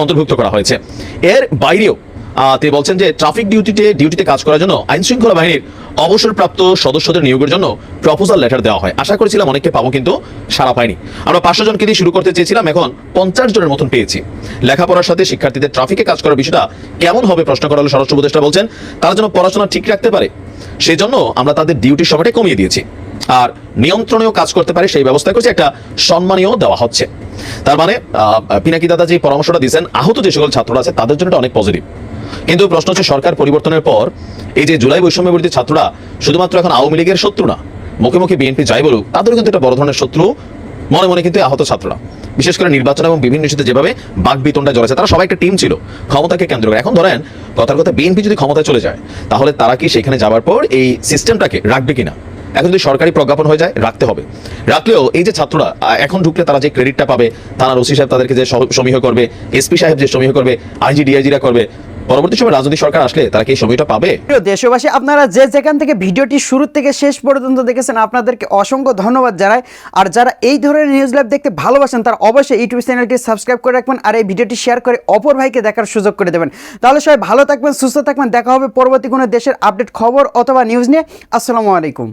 অন্তর্ভুক্ত করা হয়েছে। এর বাইরেও তিনি বলছেন যে ট্রাফিক ডিউটিতে ডিউটিতে কাজ করার জন্য আইন শৃঙ্খলা বাহিনীর অবসরপ্রাপ্ত সদস্যদের নিয়োগের জন্য প্রপোজাল লেটার দেওয়া হয়। আশা করেছিলাম অনেককে পাবো, কিন্তু সারা পাইনি। আমরা পাঁচশো জনকে দিয়ে শুরু করতে চেয়েছিলাম, এখন পঞ্চাশ জনের মতন পেয়েছি। লেখাপড়ার সাথে শিক্ষার্থীদের ট্রাফিকে কাজ করার বিষয়টা কেমন হবে প্রশ্ন করা হলে স্বরাষ্ট্র উপদেষ্টা বলছেন, তারা যেন পড়াশোনা ঠিক রাখতে পারে। সেই জন্য আমরা তাদের ডিউটির সময়টা কমিয়ে দিয়েছি। আর নিয়ন্ত্রণেও কাজ করতে পারে সেই ব্যবস্থা করছে, একটা সম্মানীয় দেওয়া হচ্ছে। তার মানে পিনাকি দাদা যে পরামর্শটা দিয়েছেন, আহত যে সকল ছাত্ররা আছে, তাদের জন্য অনেক পজিটিভ কিন্তু প্রশ্ন হচ্ছে, সরকার পরিবর্তনের পর এই যে জুলাই বৈষম্য বিরোধী ছাত্ররা শুধুমাত্র এখন আওয়ামী লীগের শত্রু না, মুখে মুখে বিএনপি যাই বলুক, তাদেরও কিন্তু একটা বড় ধরনের শত্রু, মনে মনে কিন্তু আহত ছাত্ররা। বিশেষ করে নির্বাচন এবং বিভিন্ন ইস্যুতে যেভাবে বাক বিতনটা জড়াচ্ছে, তারা সবাই একটা টিম ছিল, ক্ষমতাকে কেন্দ্র করে। এখন ধরেন, কথার কথা, বিএনপি যদি ক্ষমতায় চলে যায়, তাহলে তারা কি সেখানে যাওয়ার পর এই সিস্টেমটাকে রাখবে কিনা? এখন যদি সরকারি প্রজ্ঞাপন হয়ে যায়, রাখতে হবে। রাখলেও এই যে ছাত্ররা এখন ঢুকলে তারা যে ক্রেডিটটা পাবে থানার ওসি সাহেব তাদেরকে যে সমীহ করবে, এসপি সাহেব যে সমীহ করবে, আইজি ডিআইজিরা করবে, পরবর্তী সময় রাজনৈতিক সরকার আসলে তারা কি সময়টা পাবে? দেশবাসী, আপনারা যে যেখান থেকে ভিডিওটি শুরু থেকে শেষ পর্যন্ত দেখেছেন, আপনাদেরকে অসংখ্য ধন্যবাদ জানাই। আর যারা এই ধরনের নিউজ লাইভ দেখতে ভালোবাসেন, তারা অবশ্যই ইউটিউব চ্যানেলটি সাবস্ক্রাইব করে রাখবেন আর এই ভিডিওটি শেয়ার করে অপর ভাইকে দেখার সুযোগ করে দেবেন। তাহলে সবাই ভালো থাকবেন, সুস্থ থাকবেন। দেখা হবে পরবর্তী কোনো দেশের আপডেট খবর অথবা নিউজ নিয়ে। আসসালামু আলাইকুম।